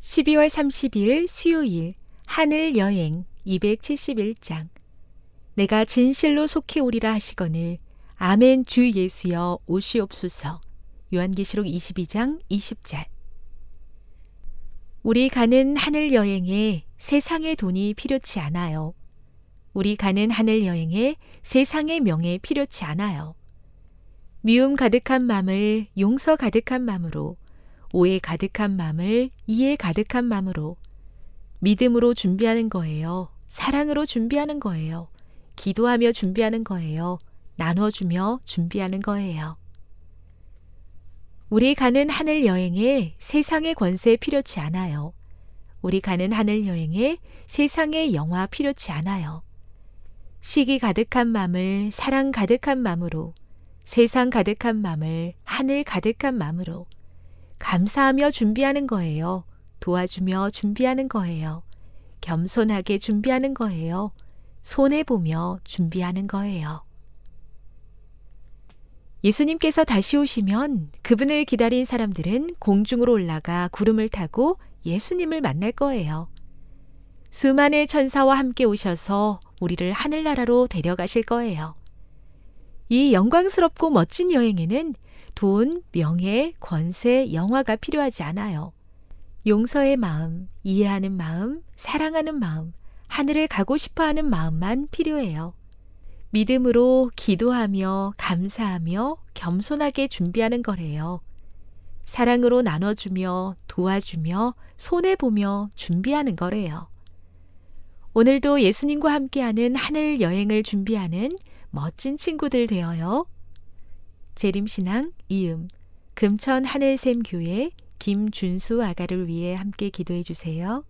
12월 30일 수요일 하늘 여행 271장 내가 진실로 속히 오리라 하시거늘 아멘 주 예수여 오시옵소서 요한계시록 22장 20절 우리 가는 하늘 여행에 세상의 돈이 필요치 않아요. 우리 가는 하늘 여행에 세상의 명예 필요치 않아요. 미움 가득한 마음을 용서 가득한 마음으로 오해 가득한 마음을 이해 가득한 마음으로 믿음으로 준비하는 거예요. 사랑으로 준비하는 거예요. 기도하며 준비하는 거예요. 나눠주며 준비하는 거예요. 우리 가는 하늘 여행에 세상의 권세 필요치 않아요. 우리 가는 하늘 여행에 세상의 영화 필요치 않아요. 시기 가득한 마음을 사랑 가득한 마음으로 세상 가득한 마음을 하늘 가득한 마음으로 감사하며 준비하는 거예요. 도와주며 준비하는 거예요. 겸손하게 준비하는 거예요. 손해보며 준비하는 거예요. 예수님께서 다시 오시면 그분을 기다린 사람들은 공중으로 올라가 구름을 타고 예수님을 만날 거예요. 수많은 천사와 함께 오셔서 우리를 하늘나라로 데려가실 거예요. 이 영광스럽고 멋진 여행에는 돈, 명예, 권세, 영화가 필요하지 않아요. 용서의 마음, 이해하는 마음, 사랑하는 마음, 하늘을 가고 싶어 하는 마음만 필요해요. 믿음으로 기도하며 감사하며 겸손하게 준비하는 거래요. 사랑으로 나눠주며 도와주며 손해보며 준비하는 거래요. 오늘도 예수님과 함께하는 하늘 여행을 준비하는 멋진 친구들 되어요. 재림신앙 이음 금천 하늘샘 교회 김준수 아가를 위해 함께 기도해 주세요.